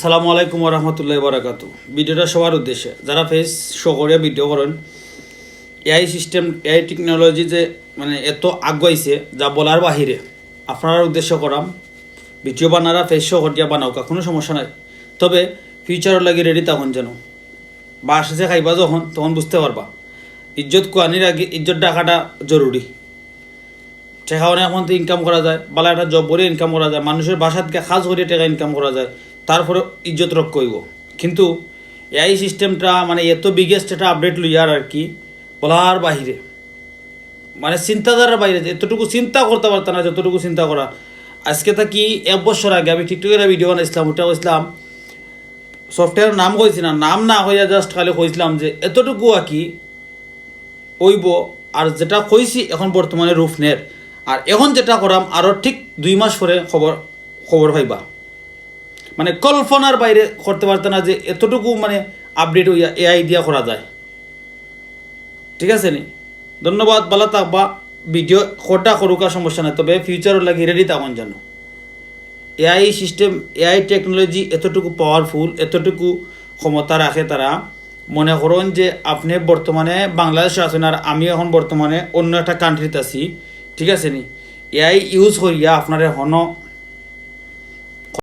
আসসালামু আলাইকুম রহমতুল্লাহ বারাকাতু ভিডিওটা সবার উদ্দেশ্যে, যারা ফেস শো করে ভিডিও করেন এআই সিস্টেম এআই টেকনোলজি যে মানে এত আগুয়াইছে যা বলার বাহিরে আপনার উদ্দেশ্য করাম। ভিডিও বানারা ফেস শো করিয়া বানাও কোনো সমস্যা নাই। তবে ফিউচারের লাগি রেডি তখন যেন। বা আসে খাইবা যখন, তখন বুঝতে পারবা। ইজ্জত কোয়ানির আগে ইজ্জত ডাকাটা জরুরি। টেকাওনে এখন তো ইনকাম করা যায় বালা একটা জব করে ইনকাম করা যায়, মানুষের বাসা থেকে খাস করে টাকা ইনকাম করা যায়। তারপরে ইজ্জত রক্ষ হইব। কিন্তু এই সিস্টেমটা মানে এত বিগেস্ট একটা আপডেট লইয়ার আর কি, বলার বাহিরে। মানে চিন্তাধারার বাইরে, এতটুকু চিন্তা করতে পারতাম না, যতটুকু চিন্তা করা। আজকে তা কি এক বছর আগে আমি টিকটকের ভিডিও বানাইছিলাম, ওটা কইছিলাম সফটওয়্যার নাম কইছি না, নাম না হইয়া জাস্ট খালি কইছিলাম যে এতটুকু আর কি ওইব আর যেটা কইছি এখন বর্তমানে রূপ নের আর এখন যেটা করাম আরও ঠিক দুই মাস পরে খবর খবর পাইবা। মানে কল্পনার বাইরে করতে পারত না যে এতটুকু মানে আপডেট হইয়া এআই দিয়া করা যায়। ঠিক আছে নি? ধন্যবাদ বালা থাকবা। ভিডিও কটা করুকা সমস্যা নাই। তবে ফিউচারের লাগি রেডি তখন জানো এআই সিস্টেম এআই টেকনোলজি এতটুকু পাওয়ারফুল এতটুকু ক্ষমতা রাখে তারা মনে করুন যে আপনি বর্তমানে বাংলাদেশে আছেন আর আমি এখন বর্তমানে অন্য একটা কান্ট্রিতে আছি। ঠিক আছে নি? এআই ইউজ করিয়া আপনার হন